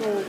또